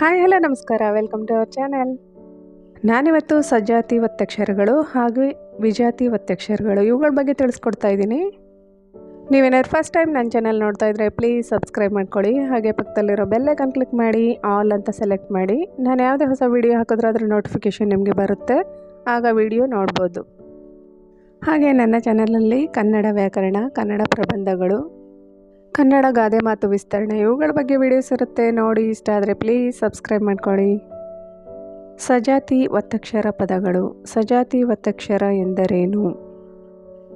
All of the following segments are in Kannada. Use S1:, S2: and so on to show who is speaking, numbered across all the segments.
S1: ಹಾಯ್ ಹಲೋ ನಮಸ್ಕಾರ. ವೆಲ್ಕಮ್ ಟು ಅವರ್ ಚಾನೆಲ್ ನಾನಿವತ್ತು ಸಜಾತಿ ಒತ್ತಕ್ಷರಗಳು ಹಾಗೂ ವಿಜಾತಿ ಒತ್ತಕ್ಷರಗಳು ಇವುಗಳ ಬಗ್ಗೆ ತಿಳಿಸ್ಕೊಡ್ತಾ ಇದ್ದೀನಿ. ನೀವೇನಾದ್ರು ಫಸ್ಟ್ ಟೈಮ್ ನನ್ನ ಚಾನಲ್ ನೋಡ್ತಾ ಇದ್ದರೆ ಪ್ಲೀಸ್ ಸಬ್ಸ್ಕ್ರೈಬ್ ಮಾಡ್ಕೊಳ್ಳಿ. ಹಾಗೆ ಪಕ್ಕದಲ್ಲಿರೋ ಬೆಲ್ಲೈಕನ್ ಕ್ಲಿಕ್ ಮಾಡಿ ಆಲ್ ಅಂತ ಸೆಲೆಕ್ಟ್ ಮಾಡಿ. ನಾನು ಯಾವುದೇ ಹೊಸ ವೀಡಿಯೋ ಹಾಕಿದ್ರೆ ಅದರ ನೋಟಿಫಿಕೇಷನ್ ನಿಮಗೆ ಬರುತ್ತೆ. ಆಗ ವಿಡಿಯೋ ನೋಡ್ಬೋದು. ಹಾಗೆ ನನ್ನ ಚಾನಲಲ್ಲಿ ಕನ್ನಡ ವ್ಯಾಕರಣ, ಕನ್ನಡ ಪ್ರಬಂಧಗಳು ಕನ್ನಡ ಗಾದೆ ಮಾತು ವಿಸ್ತರಣೆ. ಇವುಗಳ ಬಗ್ಗೆ ವಿಡಿಯೋಸ್ ಇರುತ್ತೆ ನೋಡಿ, ಇಷ್ಟ ಆದರೆ ಪ್ಲೀಸ್ ಸಬ್ಸ್ಕ್ರೈಬ್ ಮಾಡ್ಕೊಳ್ಳಿ. ಸಜಾತಿ ಒತ್ತಕ್ಷರ ಪದಗಳು. ಸಜಾತಿ ಒತ್ತಕ್ಷರ ಎಂದರೇನು?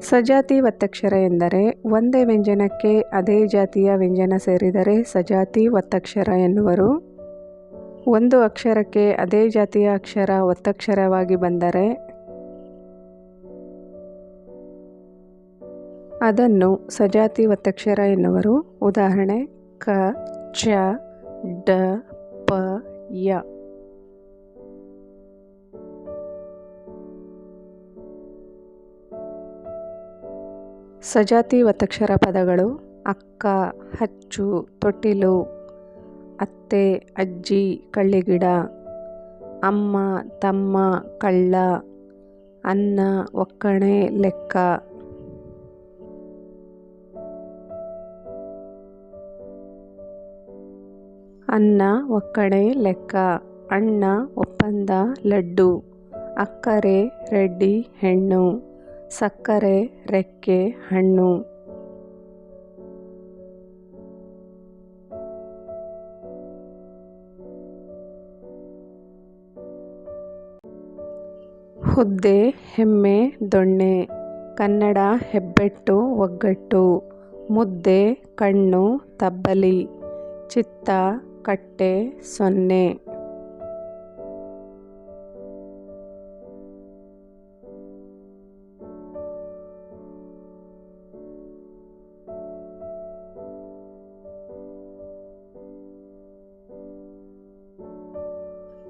S1: ಸಜಾತಿ ಒತ್ತಕ್ಷರ ಎಂದರೆ ಒಂದೇ ವ್ಯಂಜನಕ್ಕೆ ಅದೇ ಜಾತಿಯ ವ್ಯಂಜನ ಸೇರಿದರೆ ಸಜಾತಿ ಒತ್ತಕ್ಷರ ಎನ್ನುವರು. ಒಂದು ಅಕ್ಷರಕ್ಕೆ ಅದೇ ಜಾತಿಯ ಅಕ್ಷರ ಒತ್ತಕ್ಷರವಾಗಿ ಬಂದರೆ ಅದನ್ನು ಸಜಾತಿ ಒತ್ತಕ್ಷರ ಎನ್ನುವರು. ಉದಾಹರಣೆ, ಕ, ಚ, ಡ, ಪ, ಯ. ಸಜಾತಿ ಒತ್ತಕ್ಷರ ಪದಗಳು, ಅಕ್ಕ ಹಚ್ಚು ತೊಟ್ಟಿಲು, ಅತ್ತೆ, ಅಜ್ಜಿ, ಕಳ್ಳಿಗಿಡ, ಅಮ್ಮ, ತಮ್ಮ, ಕಳ್ಳ ಅನ್ನ ಒಕ್ಕಣೆ, ಲೆಕ್ಕ. ಅನ್ನ, ಒಕ್ಕಣೆ, ಲೆಕ್ಕ. ಅಣ್ಣ ಒಪ್ಪಂದ, ಲಡ್ಡು. ಅಕ್ಕರೆ, ರೆಡ್ಡಿ, ಹೆಣ್ಣು. ಸಕ್ಕರೆ, ರೆಕ್ಕೆ, ಹಣ್ಣು. ಹುದ್ದೆ, ಹೆಮ್ಮೆ, ದೊಣ್ಣೆ. ಕನ್ನಡ ಹೆಬ್ಬೆಟ್ಟು, ಒಗ್ಗಟ್ಟು. ಮುದ್ದೆ, ಕಣ್ಣು, ತಬ್ಬಲಿ. ಚಿತ್ತ ಕಟ್ಟೆ ಸೊನ್ನೆ.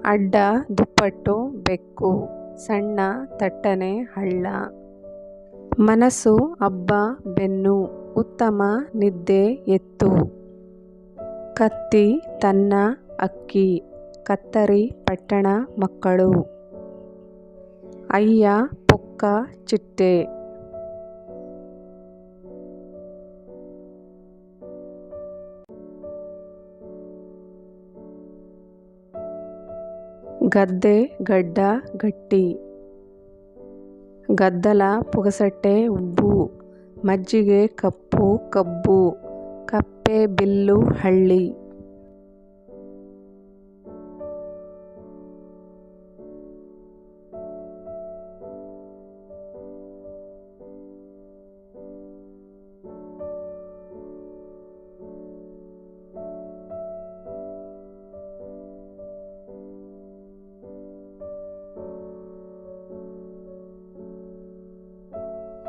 S1: ಅಡ್ಡ ದುಪ್ಪಟ್ಟು ಬೆಕ್ಕು ಸಣ್ಣ ತಟ್ಟನೆ ಹಳ್ಳ. ಮನಸ್ಸು ಹಬ್ಬ ಬೆನ್ನು ಉತ್ತಮ ನಿದ್ದೆ ಎತ್ತು. ಕತ್ತಿ ತನ್ನ ಅಕ್ಕಿ, ಕತ್ತರಿ ಪಟ್ಟಣ ಮಕ್ಕಳು. ಅಯ್ಯ ಪೊಕ್ಕ ಚಿಟ್ಟೆ. ಗದ್ದೆ ಗಡ್ಡ ಗಟ್ಟಿ. ಗದ್ದಲ ಪುಗಸಟ್ಟೆ ಉಬ್ಬು. ಮಜ್ಜಿಗೆ ಕಪ್ಪು ಕಬ್ಬು. ಕಪ್ಪೆ ಬಿಲ್ಲು ಹಳ್ಳಿ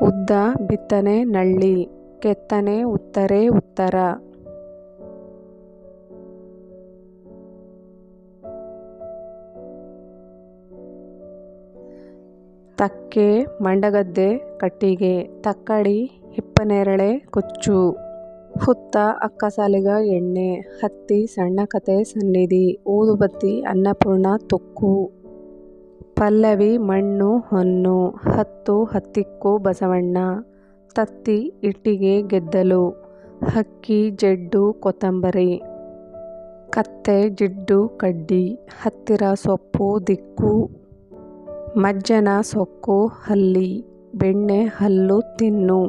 S1: ಉದ್ದ ಬಿತ್ತನೆ ನಳ್ಳಿ. ಕೆತ್ತನೆ ಉತ್ತರೇ ಉತ್ತರ. ತಕ್ಕೆ, ಮಂಡಗದ್ದೆ, ಕಟ್ಟಿಗೆ, ತಕ್ಕಡಿ, ಹಿಪ್ಪನೇರಳೆ, ಕುಚ್ಚು. ಹುತ್ತ ಅಕ್ಕಸಾಲಿಗ ಎಣ್ಣೆ, ಹತ್ತಿ, ಸಣ್ಣ ಕತೆ, ಸನ್ನಿಧಿ, ಊದುಬತ್ತಿ, ಅನ್ನಪೂರ್ಣ, ತೊಕ್ಕು. ಪಲ್ಲವಿ, ಮಣ್ಣು, ಹೊನ್ನು, ಹತ್ತು, ಹತ್ತಿಕ್ಕು, ಬಸವಣ್ಣ. ತತ್ತಿ ಇಟ್ಟಿಗೆ ಗೆದ್ದಲು. ಹಕ್ಕಿ, ಜಡ್ಡು, ಕೊತ್ತಂಬರಿ. ಕತ್ತೆ, ಜಿಡ್ಡು, ಕಡ್ಡಿ. ಹತ್ತಿರ ಸೊಪ್ಪು, ದಿಕ್ಕು. ಮಜ್ಜನ ಸೊಕ್ಕು, ಹಲ್ಲಿ. ಬೆಣ್ಣೆ, ಹಲ್ಲು, ತಿನ್ನು.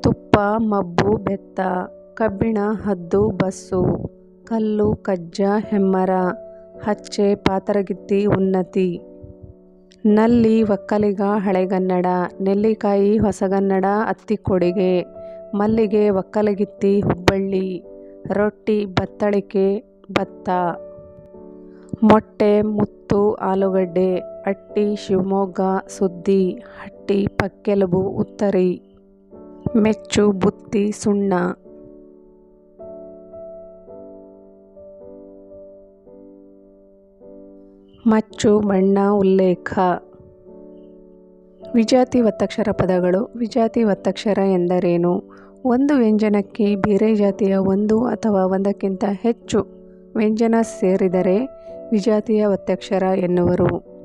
S1: ತುಪ್ಪ, ಮಬ್ಬು, ಬೆತ್ತ. ಕಬ್ಬಿಣ, ಹದ್ದು, ಬಸ್ಸು, ಕಲ್ಲು, ಕಜ್ಜ, ಹೆಮ್ಮರ, ಹಚ್ಚೆ, ಪಾತರಗಿತ್ತಿ, ಉನ್ನತಿ. ನಲ್ಲಿ, ಒಕ್ಕಲಿಗ, ಹಳೆಗನ್ನಡ, ನೆಲ್ಲಿಕಾಯಿ, ಹೊಸಗನ್ನಡ ಅತ್ತಿಕೊಡಿಗೆ ಮಲ್ಲಿಗೆ, ಒಕ್ಕಲಗಿತ್ತಿ, ಹುಬ್ಬಳ್ಳಿ, ರೊಟ್ಟಿ, ಬತ್ತಳಿಕೆ, ಭತ್ತ. ಮೊಟ್ಟೆ, ಮುತ್ತು, ಆಲೂಗಡ್ಡೆ, ಅಟ್ಟಿ, ಶಿವಮೊಗ್ಗ, ಸುದ್ದಿ, ಹಟ್ಟಿ, ಪಕ್ಕೆಲುಬು, ಉತ್ತರಿ. ಮೆಚ್ಚು, ಬುತ್ತಿ, ಸುಣ್ಣ. ಮಚ್ಚು, ಬಣ್ಣ, ಉಲ್ಲೇಖ. ವಿಜಾತಿ ಒತ್ತಕ್ಷರ ಪದಗಳು. ವಿಜಾತಿ ಒತ್ತಕ್ಷರ ಎಂದರೇನು? ಒಂದು ವ್ಯಂಜನಕ್ಕೆ ಬೇರೆ ಜಾತಿಯ ಒಂದು ಅಥವಾ ಒಂದಕ್ಕಿಂತ ಹೆಚ್ಚು ವ್ಯಂಜನ ಸೇರಿದರೆ ವಿಜಾತಿಯ ಒತ್ತಕ್ಷರ ಎನ್ನುವರು.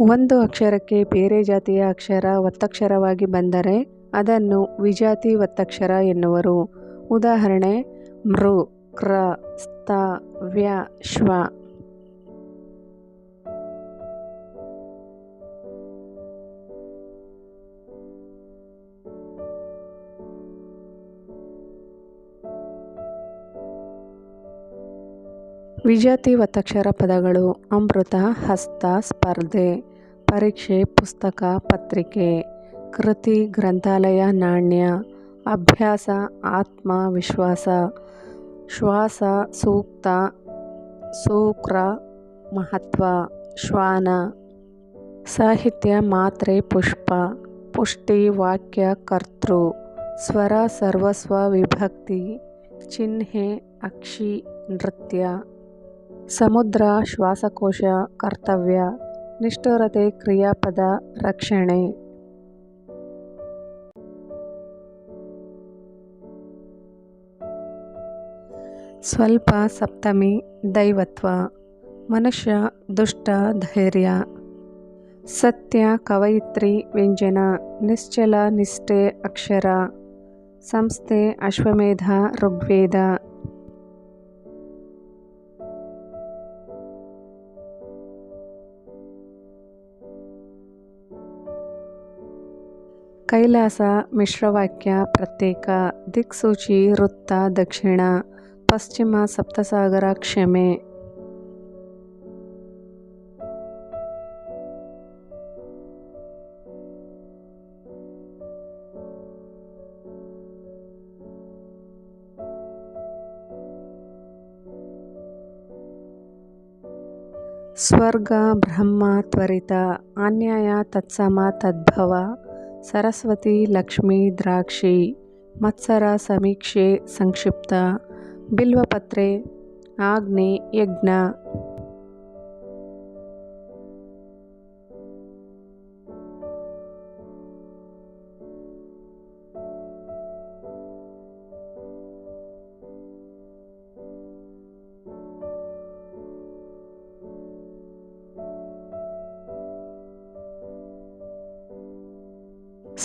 S1: ಒಂದು ಅಕ್ಷರಕ್ಕೆ ಬೇರೆ ಜಾತಿಯ ಅಕ್ಷರ ಒತ್ತಕ್ಷರವಾಗಿ ಬಂದರೆ ಅದನ್ನು ವಿಜಾತಿ ಒತ್ತಕ್ಷರ ಎನ್ನುವರು. ಉದಾಹರಣೆ, ಮೃ, ಕ್ರ, ಸ್ತ, ವ್ಯ, ಶ್ವ. ವಿಜಾತಿ ಒತ್ತಕ್ಷರ ಪದಗಳು ಅಮೃತ, ಹಸ್ತ, ಸ್ಪರ್ಧೆ, ಪರೀಕ್ಷೆ, ಪುಸ್ತಕ, ಪತ್ರಿಕೆ, ಕೃತಿ, ಗ್ರಂಥಾಲಯ, ನಾಣ್ಯ, ಅಭ್ಯಾಸ, ಆತ್ಮ, ವಿಶ್ವಾಸ, ಶ್ವಾಸ, ಸೂಕ್ತ ಸೂಕ್ರ ಮಹತ್ವ, ಶ್ವಾನ, ಸಾಹಿತ್ಯ, ಮಾತ್ರೆ, ಪುಷ್ಪ, ಪುಷ್ಟಿ, ವಾಕ್ಯ, ಕರ್ತೃ, ಸ್ವರ, ಸರ್ವಸ್ವ, ವಿಭಕ್ತಿ, ಚಿಹ್ನೆ, ಅಕ್ಷಿ, ನೃತ್ಯ. ಸಮುದ್ರ, ಶ್ವಾಸಕೋಶ, ಕರ್ತವ್ಯ, ನಿಷ್ಠುರತೆ, ಕ್ರಿಯಾಪದ, ರಕ್ಷಣೆ. ಸ್ವಲ್ಪ ಸಪ್ತಮಿ, ದೈವತ್ವ. ಮನುಷ್ಯ, ದುಷ್ಟ, ಧೈರ್ಯ. ಸತ್ಯ, ಕವಯಿತ್ರಿ, ವ್ಯಂಜನ, ನಿಶ್ಚಲ, ನಿಷ್ಠೆ, ಅಕ್ಷರ. ಸಂಸ್ಥೆ, ಅಶ್ವಮೇಧ, ಋಗ್ವೇದ. ಕೈಲಾಸ ಮಿಶ್ರವಾಕ್ಯ ಪ್ರತ್ಯೇಕ ದಿಕ್ಸೂಚಿ ವೃತ್ತ ದಕ್ಷಿಣ ಪಶ್ಚಿಮ ಸಪ್ತಸಾಗರ ಕ್ಷಮೆ ಸ್ವರ್ಗ ಬ್ರಹ್ಮ ತ್ವರಿತ ಅನ್ಯಾಯ ತತ್ಸಮ ತದ್ಭವ సరస్వతి లక్ష్మి ద్రాక్షి మత్సర సమీక్షే సంక్షిప్త బిల్వపత్రే ఆగ్నే యజ్ఞ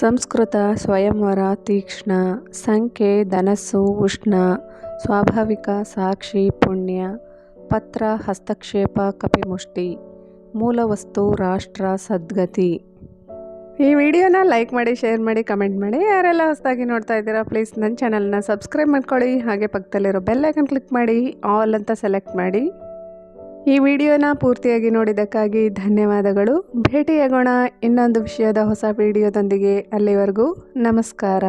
S1: ಸಂಸ್ಕೃತ ಸ್ವಯಂವರ ತೀಕ್ಷ್ಣ, ಸಂಖ್ಯೆ, ಧನಸ್ಸು, ಉಷ್ಣ, ಸ್ವಾಭಾವಿಕ, ಸಾಕ್ಷಿ, ಪುಣ್ಯ, ಪತ್ರ, ಹಸ್ತಕ್ಷೇಪ, ಕಪಿಮುಷ್ಟಿ, ಮೂಲವಸ್ತು, ರಾಷ್ಟ್ರ, ಸದ್ಗತಿ. ಈ ವಿಡಿಯೋನ ಲೈಕ್ ಮಾಡಿ, ಶೇರ್ ಮಾಡಿ, ಕಮೆಂಟ್ ಮಾಡಿ, ಯಾರೆಲ್ಲ ಹೊಸದಾಗಿ ನೋಡ್ತಾ ಇದ್ದೀರಾ ಪ್ಲೀಸ್ ನನ್ನ ಚಾನಲ್ನ ಸಬ್ಸ್ಕ್ರೈಬ್ ಮಾಡ್ಕೊಳ್ಳಿ. ಹಾಗೆ ಪಕ್ಕದಲ್ಲಿರೋ ಬೆಲ್ಲೈಕನ್ ಕ್ಲಿಕ್ ಮಾಡಿ ಆಲ್ ಅಂತ ಸೆಲೆಕ್ಟ್ ಮಾಡಿ. ಈ ವಿಡಿಯೋನ ಪೂರ್ತಿಯಾಗಿ ನೋಡಿದ್ದಕ್ಕಾಗಿ ಧನ್ಯವಾದಗಳು. ಭೇಟಿಯಾಗೋಣ ಇನ್ನೊಂದು ವಿಷಯದ ಹೊಸ ವಿಡಿಯೋದೊಂದಿಗೆ ಅಲ್ಲಿವರೆಗೂ ನಮಸ್ಕಾರ.